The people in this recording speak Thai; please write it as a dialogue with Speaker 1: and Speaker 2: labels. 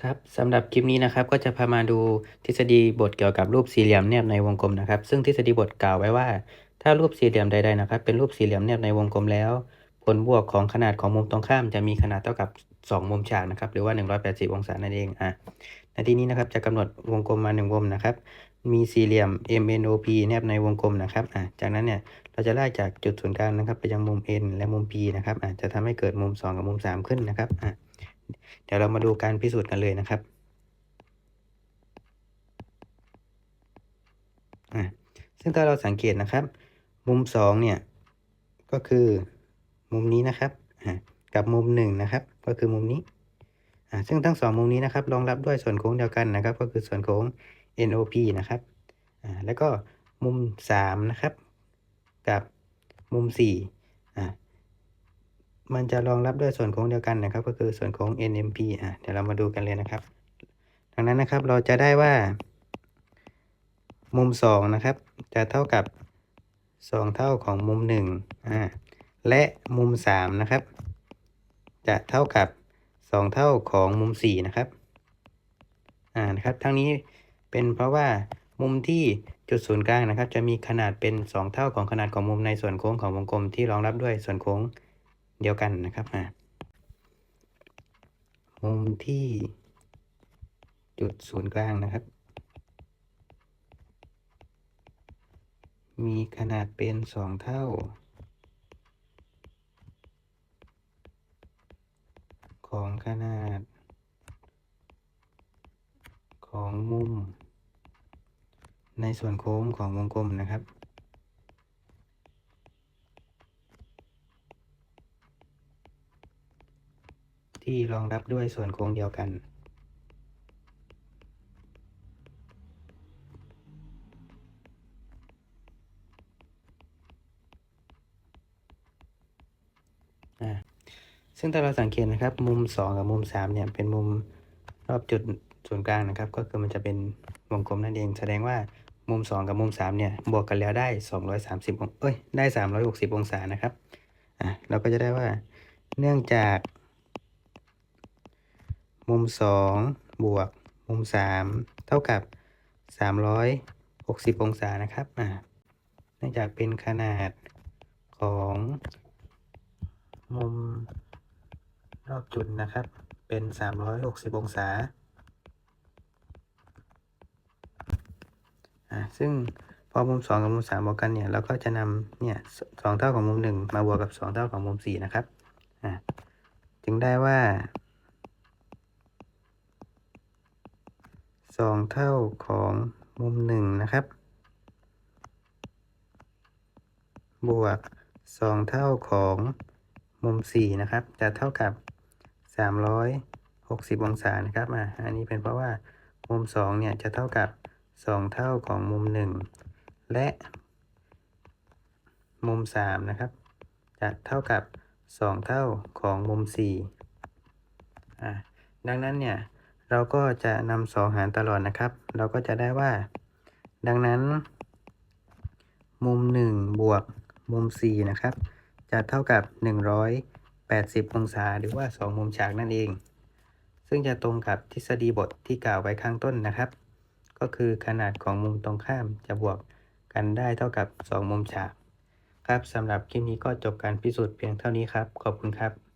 Speaker 1: ครับสำหรับคลิปนี้นะครับก็จะพามาดูทฤษฎีบทเกี่ยวกับรูปสี่เหลี่ยมแนบในวงกลมนะครับ ซึ่งทฤษฎีบทกล่าวไว้ว่า ถ้ารูปสี่เหลี่ยมใดๆนะครับ เป็นรูปสี่เหลี่ยมแนบในวงกลมแล้ว ผลบวกของขนาดของมุมตรงข้ามจะมีขนาดเท่ากับ 2 มุมฉากนะครับหรือว่า 180 องศานั่นเองอะในที่นี้นะครับจะกำหนดวงกลมมา 1 วงนะครับ มีสี่เหลี่ยม MNOP แนบในวงกลมนะครับอะจากนั้นเนี่ยเราจะไล่จากจุดศูนย์กลางนะครับ ไปยังมุม N และมุม P นะครับอะจะทำให้เกิดมุม 2 กับมุม 3 ขึ้นนะครับอะ เดี๋ยวเรามาดูการพิสูจน์กันเลยนะครับซึ่งถ้าเราสังเกตนะครับ มุมสองเนี่ย ก็คือมุมนี้นะครับกับมุมหนึ่งนะครับ ก็คือมุมนี้ซึ่งทั้งสองมุมนี้นะครับรองรับด้วยส่วนโค้งเดียวกันนะครับ ก็คือส่วนโค้ง NOP นะครับแล้วก็มุมสามนะครับ กับมุมสี่ มันจะรองรับด้วยส่วนโค้งเดียวกันนะครับ ก็คือส่วนโค้ง NMP อะเดี๋ยวเรามาดูกันเลยนะครับ ดังนั้นนะครับเราจะได้ว่า มุมสองนะครับ จะเท่ากับสองเท่าของมุมหนึ่งอ่าและมุมสามนะครับ จะเท่ากับสองเท่าของมุมสี่นะครับอ่านะครับทั้งนี้เป็นเพราะว่ามุมที่จุดศูนย์กลางนะครับ จะมีขนาดเป็นสองเท่าของขนาดของมุมในส่วนโค้งของวงกลมที่รองรับด้วยส่วนโค้ง เดียวกันนะครับอ่ามุมที่จุดศูนย์กลางนะครับ มีขนาดเป็นสองเท่า ของขนาด ของมุม ในส่วนโค้งของวงกลมนะครับ ที่รองรับด้วยส่วนโค้งเดียวกัน ซึ่งถ้าเราสังเกตนะครับ มุม 2 กับมุม 3 เนี่ย เป็นมุมรอบจุดศูนย์กลางนะครับ ก็คือมันจะเป็นวงกลมนั่นเอง แสดงว่ามุม 2 กับมุม 3 เนี่ย บวกกันแล้วได้ 230องเอ้ย ได้ 360 องศานะครับ อะ เราก็จะได้ว่า เนื่องจาก มุม 2 บวก มุม 3 เท่ากับ 360 องศานะครับอ่าเนื่องจากเป็นขนาดของ มุม รอบจุดนะครับ เป็น 360 องศาอ่าซึ่งพอมุม 2 กับมุม 3 บวกกันเนี่ยเราก็จะนำเนี่ยสองเท่าของมุม 1 มาบวกกับ 2 เท่าของมุม 4 นะครับอ่าจึงได้ว่า สองเท่าของมุมหนึ่งนะครับ บวกสองเท่าของมุมสี่นะครับ จะเท่ากับสามร้อยหกสิบองศานะครับอะอันนี้เป็นเพราะว่ามุมสองเนี่ยจะเท่ากับสองเท่าของมุมหนึ่งและ มุมสามนะครับ จะเท่ากับสองเท่าของมุมสี่อะดังนั้นเนี่ย เราก็จะนำสองหารตลอดนะครับ เราก็จะได้ว่า ดังนั้น มุม 1 บวกมุม 4 นะครับ จะเท่ากับ 180 องศา หรือว่า 2 มุมฉากนั่นเอง ซึ่งจะตรงกับทฤษฎีบทที่กล่าวไว้ข้างต้นนะครับ ก็คือขนาดของมุมตรงข้ามจะบวกกันได้เท่ากับ 2 มุมฉาก ครับสำหรับคลิปนี้ก็จบการพิสูจน์เพียงเท่านี้ครับ ขอบคุณครับ